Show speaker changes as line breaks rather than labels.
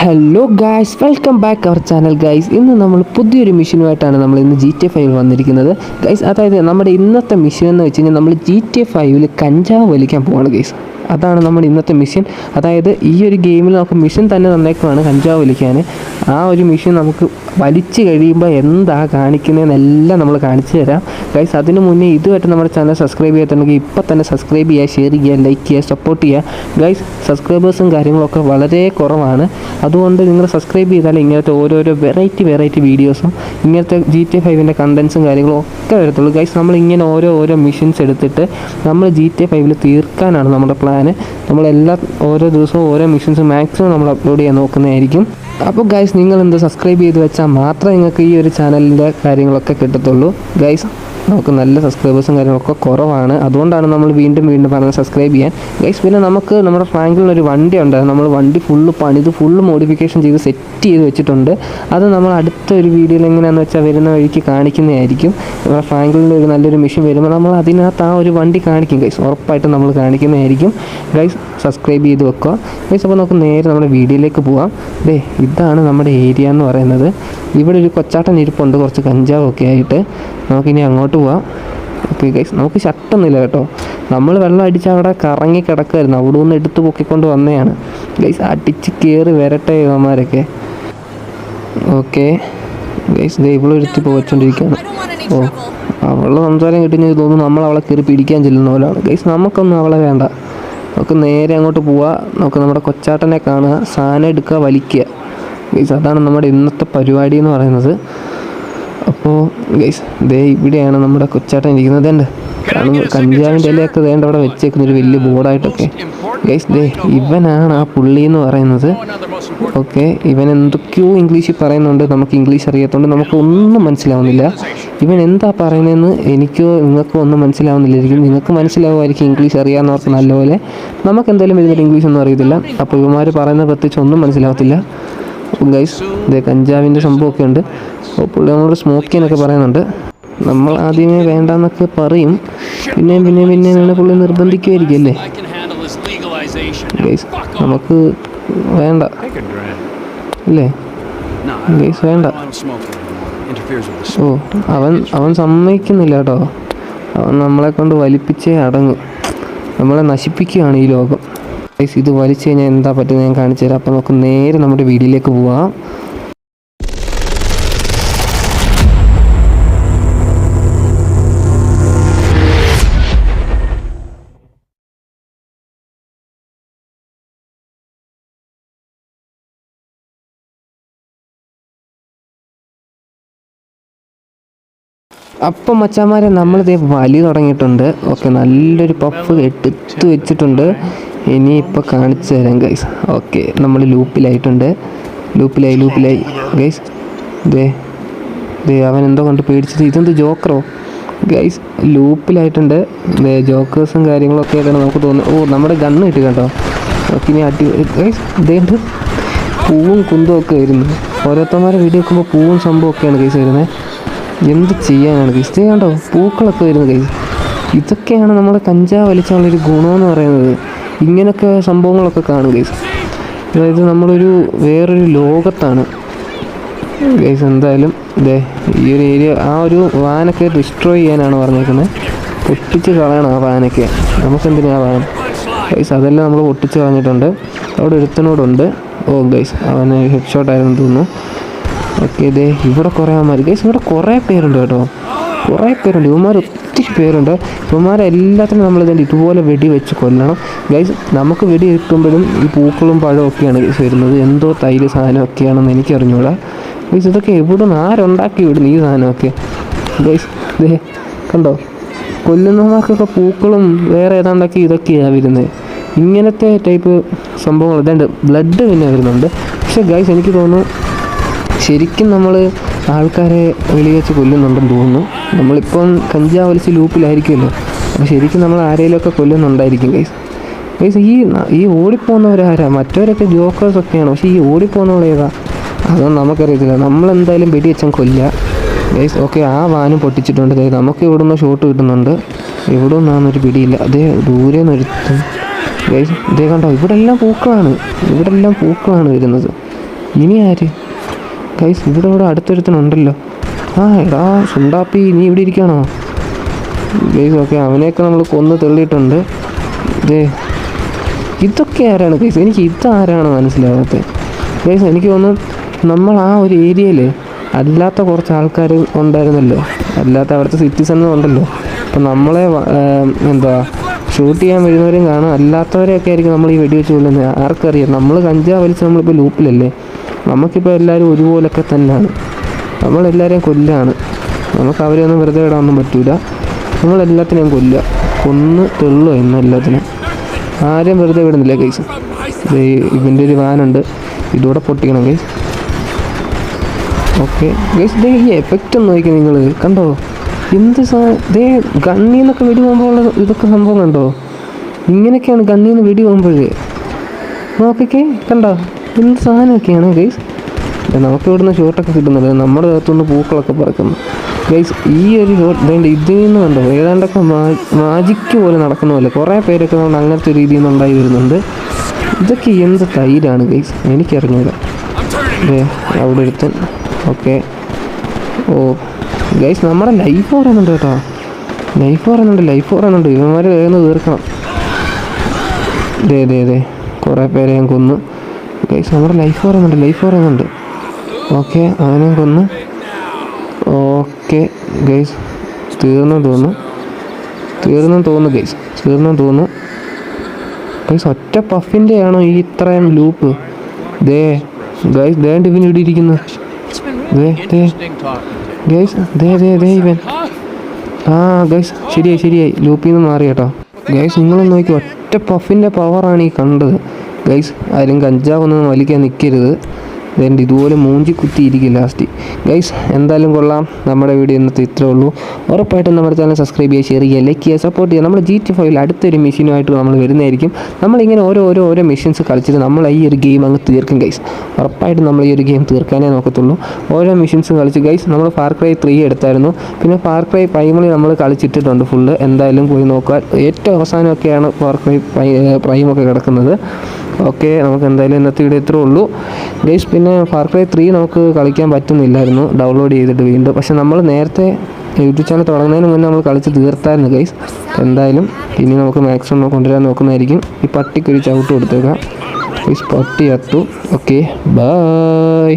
Hello guys welcome back our channel guys ഇന്ന് നമ്മൾ പുതിയൊരു മിഷനുമായിട്ടാണ് നമ്മൾ ഇന്ന് ജി ടി ഫൈവിൽ വന്നിരിക്കുന്നത്. ഗൈസ് അതായത് നമ്മുടെ ഇന്നത്തെ മിഷൻ എന്ന് വെച്ച് കഴിഞ്ഞാൽ നമ്മൾ ജി ടി ഫൈവിൽ കഞ്ചാവ് വലിക്കാൻ പോവാണ് ഗൈസ് അതാണ് നമ്മുടെ ഇന്നത്തെ മിഷൻ അതായത് ഈ ഒരു ഗെയിമിൽ നമുക്ക് മിഷൻ തന്നെ തന്നേക്കുവാണ് കഞ്ചാവ് വലിക്കാൻ. ആ ഒരു മിഷൻ നമുക്ക് വലിച്ചു കഴിയുമ്പോൾ എന്താ കാണിക്കുന്നതെന്നെല്ലാം നമ്മൾ കാണിച്ചു തരാം. ഗൈസ് അതിന് മുന്നേ ഇതുവരെ നമ്മുടെ ചാനൽ സബ്സ്ക്രൈബ് ചെയ്യാത്തുണ്ടെങ്കിൽ ഇപ്പം തന്നെ സബ്സ്ക്രൈബ് ചെയ്യുക ഷെയർ ചെയ്യുക ലൈക്ക് ചെയ്യുക സപ്പോർട്ട് ചെയ്യുക. ഗൈസ് സബ്സ്ക്രൈബേഴ്സും കാര്യങ്ങളൊക്കെ വളരെ കുറവാണ്. അതുകൊണ്ട് നിങ്ങൾ സബ്സ്ക്രൈബ് ചെയ്താൽ ഇങ്ങനത്തെ ഓരോരോ വെറൈറ്റി വെറൈറ്റി വീഡിയോസും ഇങ്ങനത്തെ ജി ടി ഫൈവിന്റെ കണ്ടൻസും കാര്യങ്ങളും ഒക്കെ വരത്തുള്ളൂ. ഗൈസ് നമ്മൾ ഇങ്ങനെ ഓരോ ഓരോ മിഷൻസ് എടുത്തിട്ട് നമ്മൾ ജി ടി ഫൈവിൽ തീർക്കാനാണ് നമ്മുടെ പ്ലാന് നമ്മളെല്ലാ ഓരോ ദിവസവും ഓരോ മിഷൻസ് മാക്സിമം നമ്മൾ അപ്ലോഡ് ചെയ്യാൻ നോക്കുന്നതായിരിക്കും. അപ്പോൾ ഗൈസ് നിങ്ങൾ എന്ത് സബ്സ്ക്രൈബ് ചെയ്ത് വെച്ചാൽ മാത്രമേ നിങ്ങൾക്ക് ഈ ഒരു ചാനലിന്റെ കാര്യങ്ങളൊക്കെ കിട്ടത്തുള്ളൂ. ഗൈസ് നമുക്ക് നല്ല സബ്സ്ക്രൈബേഴ്സും കാര്യങ്ങളൊക്കെ കുറവാണ്. അതുകൊണ്ടാണ് നമ്മൾ വീണ്ടും വീണ്ടും പറഞ്ഞത് സബ്സ്ക്രൈബ് ചെയ്യാൻ. ഗൈസ് പിന്നെ നമുക്ക് നമ്മുടെ ഫ്രാങ്കിൽ ഒരു വണ്ടി ഉണ്ട്. നമ്മൾ വണ്ടി ഫുള്ള് പണിത് ഫുള്ള് മോഡിഫിക്കേഷൻ ചെയ്ത് സെറ്റ് ചെയ്ത് വെച്ചിട്ടുണ്ട്. അത് നമ്മൾ അടുത്ത ഒരു വീഡിയോയിൽ എങ്ങനെയാണെന്ന് വെച്ചാൽ വരുന്ന വഴിക്ക് കാണിക്കുന്നതായിരിക്കും. നമ്മുടെ ഫ്രാങ്കിളിന്റെ ഒരു നല്ലൊരു മെഷീൻ വരുമ്പോൾ നമ്മൾ അതിനകത്ത് ആ ഒരു വണ്ടി കാണിക്കും. ഗൈസ് ഉറപ്പായിട്ടും നമ്മൾ കാണിക്കുന്നതായിരിക്കും. ഗൈസ് സബ്സ്ക്രൈബ് ചെയ്ത് വെക്കുക. ഗൈസ് അപ്പോൾ നമുക്ക് നേരെ നമ്മുടെ വീഡിയോയിലേക്ക് പോവാം. ദേ ഇതാണ് നമ്മുടെ ഏരിയ എന്ന് പറയുന്നത്. ഇവിടെ ഒരു കൊച്ചാട്ടൻ ഇരിപ്പുണ്ട്. കുറച്ച് കഞ്ചാവൊക്കെ ആയിട്ട്. നമുക്കിനി അങ്ങോട്ട് പോവാം. ഓക്കെ ഗൈസ് നമുക്ക് ശക്തമൊന്നുമില്ല കേട്ടോ. നമ്മൾ വെള്ളം അടിച്ച് അവിടെ കറങ്ങി കിടക്കുമായിരുന്നു അവിടെ നിന്ന് എടുത്ത് പൊക്കിക്കൊണ്ട് വന്നതാണ്. ഗൈസ് അടിച്ച് കയറി വരട്ടെ ഇവന്മാരൊക്കെ. ഓക്കെ ഗൈസ് ദേ ഇവളൊരുത്തി ഇപ്പോൾ ഓ അവളുടെ സംസാരം കിട്ടിയെന്ന് തോന്നുന്നു നമ്മൾ അവളെ കയറി പിടിക്കാൻ ചെല്ലുന്ന പോലെയാണ് ഗൈസ് നമുക്കൊന്നും അവളെ വേണ്ട. നമുക്ക് നേരെ അങ്ങോട്ട് പോവുക നമുക്ക് നമ്മുടെ കൊച്ചാട്ടനെ കാണുക സാധനം എടുക്കുക വലിക്കുക. ഗൈസ് അതാണ് നമ്മുടെ ഇന്നത്തെ പരിപാടി എന്ന് പറയുന്നത്. അപ്പോൾ ഗൈസ് ദേ ഇവിടെയാണ് നമ്മുടെ കൊച്ചാട്ടൻ ഇരിക്കുന്നത്. ഉണ്ട് കാണുന്നു കഞ്ചാവിന്റെ ഇലയൊക്കെ വേണ്ട അവിടെ വെച്ചേക്കുന്ന ഒരു വലിയ ബോർഡായിട്ടൊക്കെ. ഗൈസ് ദേ ഇവനാണ് ആ പുള്ളി എന്ന് പറയുന്നത്. ഓക്കെ ഇവൻ എന്തൊക്കെയോ ഇംഗ്ലീഷിൽ പറയുന്നുണ്ട്. നമുക്ക് ഇംഗ്ലീഷ് അറിയാത്തതുകൊണ്ട് നമുക്ക് ഒന്നും മനസ്സിലാവുന്നില്ല. ഇവൻ എന്താ പറയുന്നതെന്ന് എനിക്കോ നിങ്ങൾക്കോ ഒന്നും മനസ്സിലാവുന്നില്ലായിരിക്കും നിങ്ങൾക്ക് മനസ്സിലാവുമായിരിക്കും ഇംഗ്ലീഷ് അറിയാവുന്നവർക്ക് നല്ലപോലെ. നമുക്ക് എന്തായാലും ഇതിന്റെ ഇംഗ്ലീഷ് ഒന്നും അറിയത്തില്ല. അപ്പോൾ ഇവന്മാർ പറയുന്ന പ്രത്യേകിച്ച് ഒന്നും മനസ്സിലാവത്തില്ല. ഗൈസ് ഇതേ കഞ്ചാവിന്റെ സംഭവമൊക്കെ ഉണ്ട് അപ്പോൾ പുള്ളി നമ്മളോട് സ്മോക്ക് എന്നൊക്കെ പറയുന്നുണ്ട്. നമ്മൾ ആദ്യമേ വേണ്ടെന്നൊക്കെ പറയും. പിന്നെയും പിന്നെയും പിന്നെയും പുള്ളി നിർബന്ധിക്കുമായിരിക്കും അല്ലേ? ഗൈസ് നമുക്ക് വേണ്ട. അല്ലേ? ഗൈസ് വേണ്ട. ഓ അവൻ അവൻ സമ്മതിക്കുന്നില്ല കേട്ടോ. അവൻ നമ്മളെ കൊണ്ട് വലിപ്പിച്ചേ അടങ്ങും. നമ്മളെ നശിപ്പിക്കുകയാണ് ഈ ലോകം. ഗൈസ് ഇത് വലിച്ചു കഴിഞ്ഞാൽ എന്താ പറ്റുന്നത് ഞാൻ കാണിച്ചു തരാം. അപ്പോൾ നമുക്ക് നേരെ നമ്മുടെ വീഡിയോയിലേക്ക് പോവാം. അപ്പം മച്ചാമാരെ നമ്മളിതേ വലി തുടങ്ങിയിട്ടുണ്ട്. ഓക്കെ നല്ലൊരു പഫ് എടുത്ത് വെച്ചിട്ടുണ്ട്. ഇനിയിപ്പോൾ കാണിച്ചു തരാം ഗൈസ് ഓക്കെ നമ്മൾ ലൂപ്പിലായിട്ടുണ്ട്. ലൂപ്പിലായി ലൂപ്പിലായി. ഗൈസ് ദേ ദേ അവൻ എന്തോ കണ്ട് പേടിച്ചത് ഇതെന്ത് ജോക്കറോ? ഗൈസ് ലൂപ്പിലായിട്ടുണ്ട്. ജോക്കേഴ്സും കാര്യങ്ങളൊക്കെ ആയിട്ടാണ് നമുക്ക് തോന്നുന്നത്. ഓ നമ്മുടെ ഗണ്ണ് കിട്ടി കേട്ടോ. ഓക്കെ ഇനി അടി ഗൈസ് ഇതേണ്ട് പൂവും കുന്തും ഒക്കെ വരുന്നു. ഓരോരുത്തന്മാരെ വീഡിയോ വെക്കുമ്പോൾ പൂവും സംഭവമൊക്കെയാണ് ഗൈസ് വരുന്നത് എന്ത് ചെയ്യാനാണ് ഗൈസ് ഇത് കണ്ടോ പൂക്കളൊക്കെ വരുന്നത് ഗൈസ് ഇതൊക്കെയാണ് നമ്മുടെ കഞ്ചാവ് വലിച്ചുള്ളൊരു ഗുണമെന്ന് പറയുന്നത്. ഇങ്ങനൊക്കെ സംഭവങ്ങളൊക്കെ കാണും ഗൈസ് അതായത് നമ്മളൊരു വേറൊരു ലോകത്താണ്. ഗൈസ് എന്തായാലും ഇതേ ഈ ഒരു ഏരിയ ആ ഒരു വാനൊക്കെ ഡിസ്ട്രോയ് ചെയ്യാനാണ് പറഞ്ഞേക്കുന്നത്. പൊട്ടിച്ച് കളയണം ആ വാനൊക്കെ. നമുക്കെന്തിനാ ആ വാൻ ഗൈസ് അതെല്ലാം നമ്മൾ പൊട്ടിച്ച് കളഞ്ഞിട്ടുണ്ട്. അവിടെ ഒരുത്തനോടുണ്ട്. ഓ ഗൈസ് അവന് ഹെഡ് ഷോട്ടായിരുന്നു തോന്നുന്നു. ഓക്കെ ഇതേ ഇവിടെ കുറേ ആൾമാർ ഗൈസ് ഇവിടെ കുറേ പേരുണ്ട് കേട്ടോ. കുറേ പേരുണ്ട്. ഇവന്മാർ ഒത്തിരി പേരുണ്ട്. ഇവന്മാരെ എല്ലാത്തിനും നമ്മൾ ഇതിന്റെ ഇതുപോലെ വെടി വെച്ച് കൊല്ലണം. ഗൈസ് നമുക്ക് വെടി കിട്ടുമ്പോഴും ഈ പൂക്കളും പഴവും ഒക്കെയാണ് ഗൈസ് വരുന്നത്. എന്തോ തൈര് സാധനമൊക്കെയാണെന്ന് എനിക്കറിഞ്ഞൂടാ. ഗൈസ് ഇതൊക്കെ എവിടെ നിന്ന് ആരുണ്ടാക്കി വിടുന്നു ഈ സാധനമൊക്കെ? ഗൈസ് ദേ കണ്ടോ? കൊല്ലുന്നവർക്കൊക്കെ പൂക്കളും വേറെ ഏതാണ്ടൊക്കെ ഇതൊക്കെയാണ് വരുന്നത് ഇങ്ങനത്തെ ടൈപ്പ് സംഭവങ്ങൾ. ഇതുണ്ട്. ബ്ലഡ് പിന്നെ വരുന്നുണ്ട്. പക്ഷേ ഗൈസ് എനിക്ക് തോന്നുന്നു ശരിക്കും നമ്മൾ ആൾക്കാരെ വെളി വെച്ച് കൊല്ലുന്നുണ്ടെന്ന് തോന്നുന്നു. നമ്മളിപ്പം കഞ്ചാവ് വലിച്ച് ലൂപ്പിലായിരിക്കുമല്ലോ. അപ്പോൾ ശരിക്കും നമ്മൾ ആരെയിലൊക്കെ കൊല്ലുന്നുണ്ടായിരിക്കും ഗൈസ് ഗൈസ് ഈ ഈ ഓടിപ്പോകുന്നവരാരാ? മറ്റവരൊക്കെ ജോക്കേഴ്സ് ഒക്കെയാണ്. പക്ഷേ ഈ ഓടിപ്പോകുന്നവളേതാ അതൊന്നും നമുക്കറിയത്തില്ല. നമ്മളെന്തായാലും വെടി വെച്ചാൽ കൊല്ല ഗൈസ് ഓക്കെ ആ വാനും പൊട്ടിച്ചിട്ടുണ്ട്. ഗൈസ് നമുക്ക് ഇവിടെ നിന്ന് ഷോട്ട് കിട്ടുന്നുണ്ട്. ഇവിടെ നിന്നാണെന്നൊരു പിടിയില്ല. അതേ ദൂരെ നിന്നൊരുത്തും ഗൈസ് ഇതേ കണ്ടോ? ഇവിടെ എല്ലാം പൂക്കളാണ്. ഇവിടെ എല്ലാം പൂക്കളാണ് വരുന്നത്. ഇനി ആര്? ഗൈസ് ഇവിടെ ഇവിടെ അടുത്തൊരുത്തനുണ്ടല്ലോ. ആ എടാ സുണ്ടാപ്പി നീ ഇവിടെ ഇരിക്കണോ? ഗൈസ് ഓക്കെ അവനെയൊക്കെ നമ്മൾ കൊന്ന് തള്ളിയിട്ടുണ്ട്. ഇതേ ഇതൊക്കെ ആരാണ്? ഗൈസ് എനിക്ക് ഇതാരാണ് മനസ്സിലാവാത്തത് ഗൈസ് എനിക്ക് തോന്നുന്നു നമ്മൾ ആ ഒരു ഏരിയയിൽ അല്ലാത്ത കുറച്ച് ആൾക്കാർ ഉണ്ടായിരുന്നല്ലോ. അല്ലാത്ത അവിടുത്തെ സിറ്റിസൺ ഉണ്ടല്ലോ. അപ്പം നമ്മളെ എന്താ ഷൂട്ട് ചെയ്യാൻ വരുന്നവരും കാണും. അല്ലാത്തവരെയൊക്കെ ആയിരിക്കും നമ്മൾ ഈ വെടിവെച്ച് കൊല്ലുന്നത്. ആർക്കറിയാം? നമ്മൾ കഞ്ചാവ് വലിച്ച് നമ്മളിപ്പോൾ ലൂപ്പിലല്ലേ നമുക്കിപ്പോൾ എല്ലാവരും ഒരുപോലൊക്കെ തന്നെയാണ് നമ്മളെല്ലാവരെയും കൊല്ലാണ്. നമുക്ക് അവരെയൊന്നും വെറുതെ ഇടാനൊന്നും പറ്റൂല. നമ്മളെല്ലാത്തിനെയും കൊല്ലുക. കൊന്ന് തെള്ളുക ഇന്ന് എല്ലാത്തിനും. ആരെയും വെറുതെ വിടുന്നില്ല കേസ് ഇവന്റെ ഒരു വാനുണ്ട്. ഇതൂടെ പൊട്ടിക്കണം കേസ് ഓക്കെ ഗൈസ് ഈ എഫക്റ്റ് ഒന്ന് നോക്കി നിങ്ങൾ കണ്ടോ? എന്ത് സാ ദേ ഗണ്ണിൽ നിന്നൊക്കെ വെടി പോകുമ്പോൾ ഇതൊക്കെ സംഭവം കണ്ടോ? ഇങ്ങനെയൊക്കെയാണ് ഗണ്ണിൽ നിന്ന് വെടി പോകുമ്പോഴേ. നോക്കിക്കേ കണ്ടോ? എന്ത് സാധനമൊക്കെയാണ് ഗൈസ് നമുക്ക് ഇവിടുന്ന് ഷോട്ടൊക്കെ കിട്ടുന്നില്ല നമ്മുടെ അകത്തുനിന്ന് പൂക്കളൊക്കെ പറക്കുന്നു. ഗൈസ് ഈ ഒരു ഷോട്ട് ഇതേണ്ട ഇതിൽ നിന്ന് കണ്ടോ? ഏതാണ്ടൊക്കെ മാജിക്ക് പോലെ നടക്കുന്ന പോലെ കുറേ പേരൊക്കെ കൊണ്ട് അങ്ങനത്തെ രീതിയിൽ നിന്ന് ഉണ്ടായി വരുന്നുണ്ട്. ഇതൊക്കെ എന്ത് തൈരാണ് ഗൈസ് എനിക്കറിഞ്ഞൂല അവിടെ ഒരുത്തൻ. ഓക്കെ. ഓ ഗൈസ് നമ്മുടെ ലൈഫ് പറയുന്നുണ്ട് കേട്ടോ. ലൈഫ് പറയുന്നുണ്ട് ലൈഫ് പറയുന്നുണ്ട്. ഇവന്മാർ വേഗം തീർക്കണം. ദേ ദേ ദേ. കുറേ പേരെ ഞാൻ കൊന്നു. ഗൈസ് നമ്മുടെ ലൈഫ് പറയുന്നുണ്ട് ലൈഫ് പറയുന്നുണ്ട്. ഓക്കെ അവനെ കൊന്ന് ഓക്കെ ഗൈസ് തീർന്നു തോന്നുന്നു. തീർന്നു തോന്നുന്നു ഗൈസ് തീർന്നു തോന്നുന്നു. ഗൈസ് ഒറ്റ പഫിന്റെ ആണോ ഈ ഇത്രയും ലൂപ്പ് ദേ ഗൈസ് ദേണ്ട് ഇവൻ ഇവിടെ ഇരിക്കുന്നു. ദേ ദേ. ദേ ദേ ദേ ഇവൻ. ആ ഗൈസ് ശരിയായി ശരിയായി. ലൂപ്പിൽ നിന്ന് മാറി കേട്ടോ. ഗൈസ് നിങ്ങളൊന്ന് നോക്കി ഒറ്റ പഫിന്റെ പവറാണ് ഈ കണ്ടത്. ഗൈസ് ആരും കഞ്ചാവൊന്നും വലിക്കാൻ നിൽക്കരുത് ഇതെന്റെ ഇതുപോലെ മൂഞ്ചി കുത്തിയിരിക്കും ലാസ്റ്റ് ഗൈസ് എന്തായാലും കൊള്ളാം. നമ്മുടെ വീഡിയോ ഇന്നത്തെ ഇത്രേ ഉള്ളൂ. ഉറപ്പായിട്ടും നമ്മുടെ ചാനൽ സബ്സ്ക്രൈബ് ചെയ്യുക ഷെയർ ചെയ്യുക ലൈക്ക് ചെയ്യുക സപ്പോർട്ട് ചെയ്യുക. നമ്മൾ ജി ടി ഫൈവിൽ അടുത്തൊരു മെഷീനുമായിട്ട് നമ്മൾ വരുന്നതായിരിക്കും. നമ്മളിങ്ങനെ ഓരോ ഓരോ ഓരോ മെഷീൻസ് കളിച്ചിട്ട് നമ്മൾ ഈ ഒരു ഗെയിം അങ്ങ് തീർക്കും ഗൈസ് ഉറപ്പായിട്ടും നമ്മൾ ഈ ഒരു ഗെയിം തീർക്കാനേ നോക്കത്തുള്ളൂ. ഓരോ മെഷീൻസും കളിച്ച് ഗൈസ് നമ്മൾ ഫാർ ക്രൈ ത്രീ എടുത്തായിരുന്നു. പിന്നെ ഫാർ ക്രൈ പ്രൈമറി നമ്മൾ കളിച്ചിട്ടിട്ടുണ്ട് ഫുള്ള് എന്തായാലും പോയി നോക്കുക. ഏറ്റവും അവസാനമൊക്കെയാണ് ഫാർ ക്രൈ പ്രൈമൊക്കെ കിടക്കുന്നത്. ഓക്കെ നമുക്ക് എന്തായാലും ഇന്നത്തെ വീഡിയോ ഇത്രേ ഉള്ളൂ. ഗൈസ് പിന്നെ ഫാർക്രൈ ത്രീ നമുക്ക് കളിക്കാൻ പറ്റുന്നില്ലായിരുന്നു. ഡൗൺലോഡ് ചെയ്തിട്ട് വീണ്ടും. പക്ഷെ നമ്മൾ നേരത്തെ യൂട്യൂബ് ചാനൽ തുടങ്ങുന്നതിന് മുന്നേ നമ്മൾ കളിച്ച് തീർത്തായിരുന്നു ഗൈസ്. എന്തായാലും ഇനി നമുക്ക് മാക്സിമം കൊണ്ടുവരാൻ നോക്കുന്നതായിരിക്കും. ഈ പട്ടിക്കൊരു ചവിട്ട് കൊടുത്തേക്കാം. ഗൈസ് പട്ടി അത്തു. Okay bye